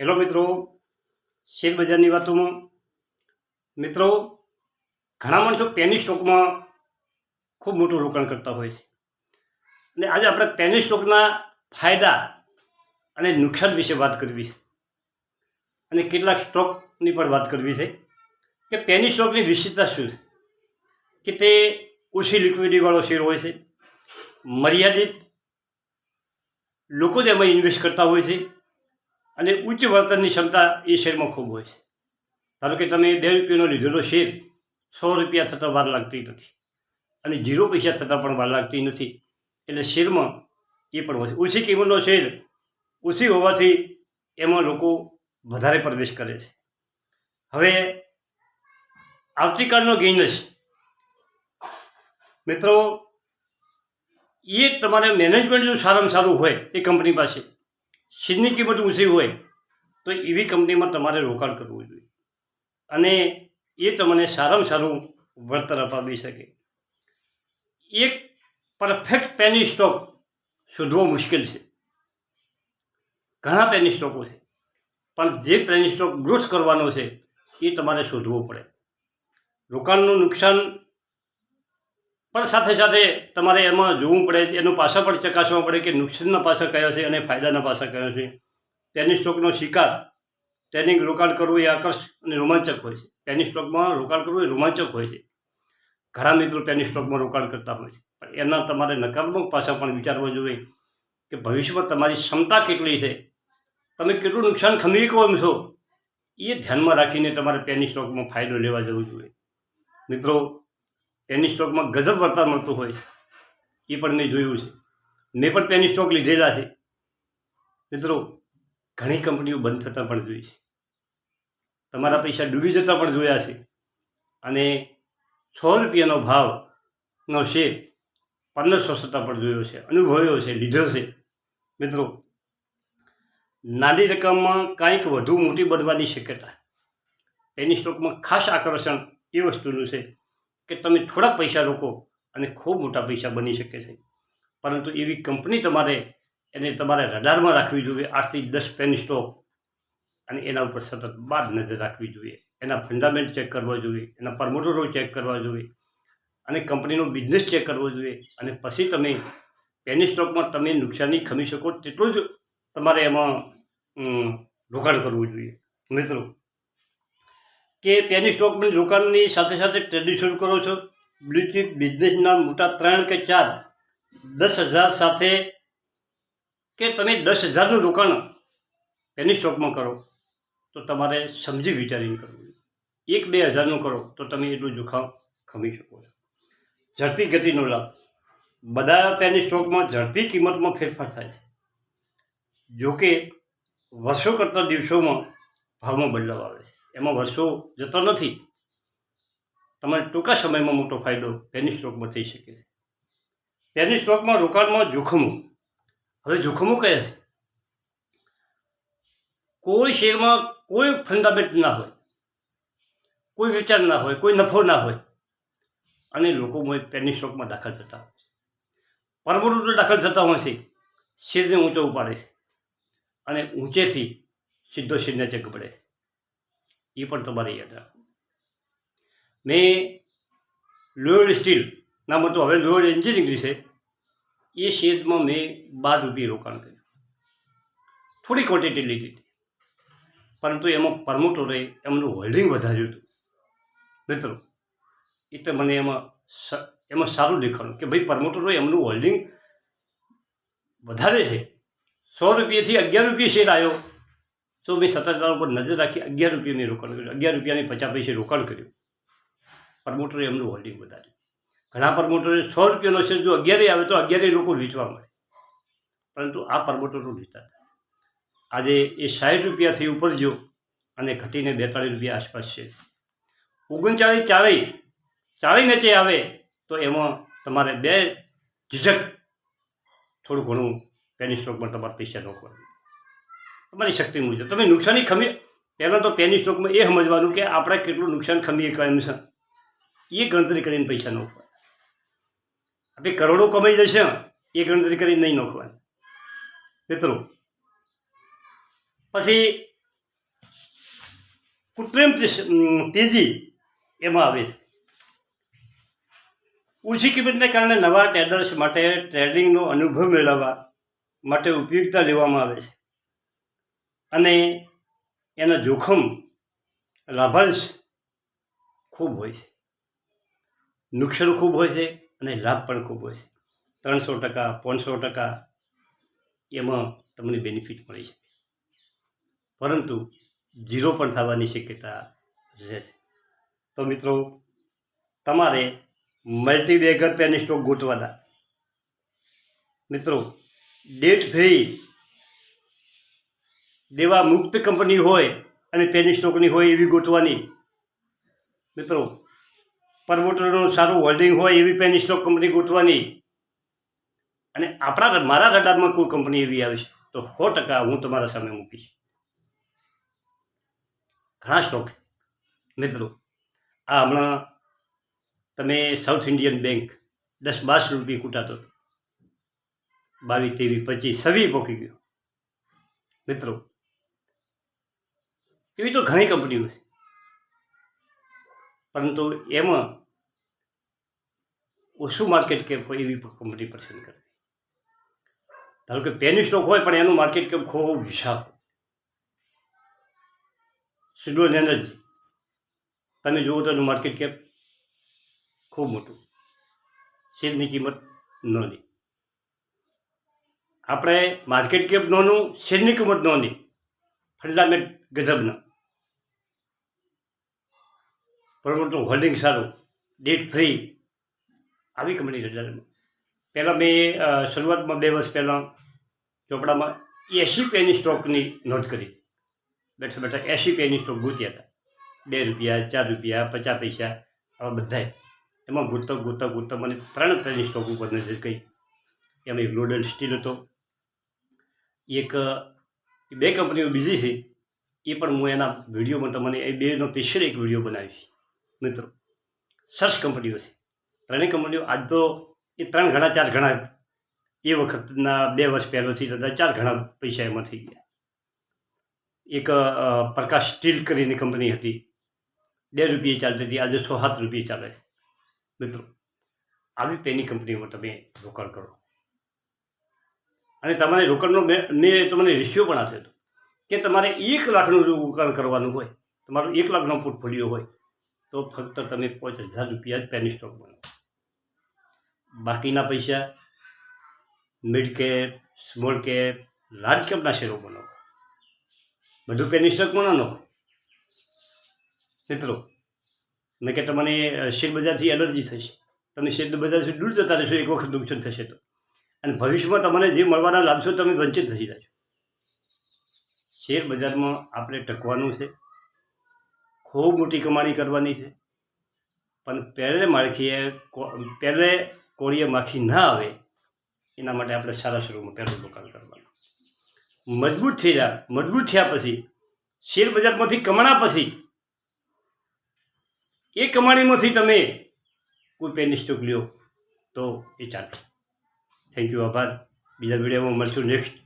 Hello મિત્રો, share બજારની વાતોમાં. મિત્રો, ઘણા માણસો પેની સ્ટોકમાં ખૂબ મોટું રોકાણ કરતા હોય છે. અને આજે આપણે પેની સ્ટોકના ફાયદા અને નુકસાન વિશે વાત કરવી છે. અને કેટલાક સ્ટોકની પણ વાત કરવી છે કે પેની સ્ટોકની વિશેષતા શું છે? કે તે ઓછી લિક્વિડિટીવાળો શેર હોય છે, મર્યાદિત લોકો જ એમાં ઇન્વેસ્ટ કરતા હોય છે અને ઉચ્ચ વળતરની ક્ષમતા એ શેરમાં ખૂબ હોય છે. ધારો કે તમે બે રૂપિયાનો લીધેલો શેર સો રૂપિયા થતાં વાર લાગતી નથી અને જીરો પૈસા થતાં પણ વાર લાગતી નથી એટલે શેરમાં એ પણ હોય છે. ઓછી કિંમતનો શેર ઓછી હોવાથી એમાં લોકો વધારે પ્રવેશ કરે છે. હવે આવતીકાલનો ગેઇનસ મિત્રો, એ તમારે મેનેજમેન્ટ જો સારામાં સારું હોય એ કંપની પાસે શેરની કિંમત ઊંચી હોય, તો એવી કંપનીમાં તમારે રોકાણ કરવું જોઈએ. અને એ તમને સારામાં સારું વળતર અપાવી શકે. એક પરફેક્ટ પેની સ્ટોક શોધવો મુશ્કેલ છે. ઘણા પેની સ્ટોકો છે. પણ જે પેની સ્ટોક ગ્રોથ કરવાનો છે, એ તમારે શોધવો પડે. રોકાણનું નુકસાન પણ સાથે સાથે તમારે એમાં જોવું પડે એનું પાસા પણ ચકાસવા પડે કે નુકસાનના પાસા કયા છે અને ફાયદાના પાસા કયા છે. પેની સ્ટોકનો શિકાર, તેની રોકાણ કરવું એ આકર્ષ અને રોમાંચક હોય છે. પેની સ્ટોકમાં રોકાણ કરવું એ રોમાંચક હોય છે. ઘણા મિત્રો પેની સ્ટોકમાં રોકાણ કરતા હોય છે. પણ એના તમારે નકારાત્મક પાસા પણ વિચારવા જોઈએ કે ભવિષ્યમાં તમારી ક્ષમતા કેટલી છે. તમે કેટલું નુકસાન ખમી શકો એમ છો? એ ધ્યાનમાં રાખીને તમારે પેની સ્ટોકમાં ફાયદો લેવા જવું જોઈએ. મિત્રો પેની સ્ટોકમાં ગજબ વળતર મળતું હોય છે. એ પણ મેં જોયું છે. મેં પણ પેની સ્ટોક લીધેલા છે. મિત્રો, ઘણી કંપનીઓ બંધ થતાં પણ જોઈ છે. તમારા પૈસા ડૂબી જતા પણ જોયા છે. અને સો રૂપિયાનો ભાવનો શેર પંદરસો સત્તા પણ જોયો છે, અનુભવ્યો છે, લીધો છે. મિત્રો, નાની રકમમાં કાંઈક વધુ મોટી બનવાની શક્યતા. પેની સ્ટોકમાં ખાસ આકર્ષણ એ વસ્તુનું છે. કે તમે થોડા પૈસા રોકો અને ખૂબ મોટા પૈસા બની શકે છે. પરંતુ એવી કંપની તમારે એને તમારે રડારમાં રાખવી જોઈએ, આઠથી દસ પેન સ્ટોક અને એના ઉપર સતત બાદ નજર રાખવી જોઈએ. એના ફંડામેન્ટ ચેક કરવા જોઈએ, એના પ્રમોટરો ચેક કરવા જોઈએ અને કંપનીનો બિઝનેસ ચેક કરવો જોઈએ. અને પછી તમે પેની સ્ટોકમાં તમે નુકસાની ખમી શકો તેટલું જ તમારે એમાં રોકાણ કરવું જોઈએ. મિત્રો કે પેની સ્ટોકની રોકાણની સાથે સાથે ટ્રેડિંગ શરૂ કરો છો? બ્લુચિપ બિઝનેસના મોટા ત્રણ કે ચાર દસ હજાર સાથે કે તમે દસ હજારનું રોકાણ પેની સ્ટોકમાં કરો, તો તમારે સમજી વિચારીને કરવું એક બે હજારનું કરો, તો તમે એટલું જોખમ ખમી શકો છો. ઝડપી ગતિનો લાભ. બધા પેની સ્ટોકમાં ઝડપી કિંમતમાં ફેરફાર થાય છે. જોકે, વર્ષો કરતા દિવસોમાં ભાવમાં બદલાવ આવે છે. એમાં વર્ષો જતો નથી. તમારે ટૂંકા સમયમાં મોટો ફાયદો પેની સ્ટોકમાં થઈ શકે છે. પેની સ્ટોકમાં રોકાણમાં જોખમો. હવે જોખમો કયા છે? કોઈ શેરમાં કોઈ ફંડામેન્ટ ના હોય, કોઈ વિચાર ના હોય, કોઈ નફો ના હોય, અને લોકો પેની સ્ટોકમાં દાખલ થતા હોય છે. પરમોટો દાખલ થતા હોય છે. શેરને ઊંચો ઉપાડે છે. અને ઊંચેથી સીધો શેરને ચેક પડે છે. એ પણ તમારે યાદ રાખવું મેં લોયડ સ્ટીલ, નામ હતું, હવે લોયડ એન્જિનિયરિંગ છે, એ શેરમાં મેં બાર રૂપિયા રોકાણ કર્યું. થોડી ક્વોન્ટિટી લીધી હતી. પરંતુ એમાં પરમોટરે એમનું હોલ્ડિંગ વધાર્યું હતું. મિત્રો, એ તો મને એમાં એમાં સારું દેખાડું કે ભાઈ પરમોટરોએ એમનું હોલ્ડિંગ વધારે છે. સો રૂપિયાથી અગિયાર રૂપિયા શેર આવ્યો તો મેં સત્તાધાર ઉપર નજર રાખી અગિયાર રૂપિયાની રોકાણ કર્યું. અગિયાર રૂપિયાની પચાસ પૈસે રોકાણ કર્યું. પ્રમોટરે એમનું હોલ્ડિંગ વધાર્યું. ઘણા પ્રમોટરે સો રૂપિયાનો શેર જો અગિયારે આવે તો અગિયારે લોકો વેચવા મળે પરંતુ આ પ્રમોટરો હતા આજે એ સાઠ રૂપિયાથી ઉપર જો અને ઘટીને બેતાળીસ રૂપિયા આસપાસ છે. ઓગણચાળીસ ચાળી ચાળી નીચે આવે તો એમાં તમારે બે ઝીઝક થોડું ઘણું પેની તમારા પૈસા રોકવા તમારી શક્તિ મુજબ તમે નુકસાની ખમી, પહેલાં તો પેની સ્ટોકમાં એ સમજવાનું કે આપણે કેટલું નુકસાન ખમીએ કાયમ છે. એ ગણતરી કરીને પૈસા નોખવાના આપણે કરોડો કમાઈ જશે, એ ગણતરી કરીને નહીં નોખવાની મિત્રો, પછી કૃત્રિમ તેજી એમાં આવે છે. ઓછી કિંમતને કારણે નવા ટ્રેડર્સ માટે ટ્રેડિંગનો અનુભવ મેળવવા માટે ઉપયોગિતા લેવામાં આવે છે. અને એના જોખમ લાભાંશ ખૂબ હોય છે. નુકસાન ખૂબ હોય છે અને લાભ પણ ખૂબ હોય છે. ત્રણસો ટકા, પાંચસો ટકા એમાં તમને બેનિફિટ મળી છે પરંતુ ઝીરો પણ થવાની શક્યતા રહેશે તો મિત્રો, તમારે મલ્ટીબેગર પેની સ્ટોક ગોતવાના. મિત્રો ડેટ ફ્રી દેવા મુક્ત કંપની હોય અને તેની સ્ટોકની હોય એવી ગોઠવાની મિત્રો, પ્રમોટરનું સારું હોલ્ડિંગ હોય એવી પેની સ્ટોક કંપની ગોઠવાની અને આપણા મારા રડારમાં કોઈ કંપની એવી આવે છે, તો સો ટકા હું તમારા સામે મૂકીશ. ઘણા સ્ટોક મિત્રો, આ હમણાં તમે સાઉથ ઇન્ડિયન બેંક દસ બાર રૂપિયા કૂટાતો. બાવીસ, ત્રેવીસ, પચીસ સવી પોકી ગયો. મિત્રો એવી તો ઘણી કંપનીઓ છે. પરંતુ એમાં ઓછું માર્કેટ કેપ હોય એવી કંપની પસંદ કરવી. ધારો કે પેની સ્ટોક હોય પણ એનું માર્કેટ કેપ ખૂબ વિશાળ સિડોન એનર્જી તમે જુઓ તો એનું માર્કેટ કેપ ખૂબ મોટું. શેરની કિંમત નાની આપણે માર્કેટ કેપ નાનું શેરની કિંમત નાની ફંડામેન્ટ ગજબના પરંતુ હોલ્ડિંગ સારું ડેટ ફ્રી આવી કંપની રજામાં પહેલાં મેં શરૂઆતમાં બે વર્ષ પહેલાં ચોપડામાં એંશી પેની સ્ટોકની નોંધ કરી. બેઠા બેઠા એંશી પેની સ્ટોક ગૂંત્યા હતા. બે રૂપિયા, ચાર રૂપિયા, પચાસ પૈસા, આવા બધાય. એમાં ગૂંતતા ગૂંતતા ગૂંતતા મને ત્રણ પેની સ્ટોક ઉપર નજર ગઈ. એમાં એક લોડલ સ્ટીલ હતો. એક અ, બે કંપનીઓ બીજી છે. એ પણ હું એના વિડીયોમાં તમને એ બેનો સ્પેશિયલ એક વીડિયો બનાવીશ. મિત્રો સરસ કંપનીઓ છે ત્રણેય કંપનીઓ આજ તો એ ત્રણ ઘણા ચાર ઘણા એ વખતના બે વર્ષ પહેલાંથી હતા ચાર ઘણા પૈસા એમાં થઈ ગયા. એક પ્રકાશ સ્ટીલ કરીને કંપની હતી. બે રૂપિયે ચાલતી હતી આજે સો સાત રૂપિયે ચાલે છે. મિત્રો આવી પેની કંપનીમાં તમે રોકાણ કરો. અને તમારે રોકાણનો મેં તમને રેશિયો પણ આપે હતો કે તમારે એક લાખનું રોકાણ કરવાનું હોય, તમારું એક લાખનો પોર્ટફોલિયો હોય, તો ફક્ત તમે પાંચ હજાર રૂપિયા જ પેની સ્ટોક બનાવો બાકીના પૈસા mid cap small cap large કેપના શેરો બનાવો બધું પેની સ્ટોક બનાવો મિત્રો ને કે તમને શેરબજારથી શેર બજારથી એલર્જી થશે. તમે શેર બજારથી દૂર જતા રહેશો, એક વખત નુકસાન થશે તો. અને ભવિષ્યમાં તમને જે મળવાના લાભશો તમે વંચિત થઈ જશો શેર બજારમાં આપણે ટકવાનું છે. ખૂબ મોટી કમાણી કરવાની છે. પણ પહેલે માળખીએ પહેલે કોળીએ માખી ના આવે, એના માટે આપણે સારા શરૂમાં પહેલું રોકાણ કરવાનું. મજબૂત થઈ રહ્યા મજબૂત થયા પછી, શેર બજારમાંથી કમાણા પછી, એ કમાણીમાંથી તમે કોઈ પેની સ્ટોક લ્યો, તો એ ચાલે થેન્ક યુ આભાર બીજા વિડીયોમાં મળશું નેક્સ્ટ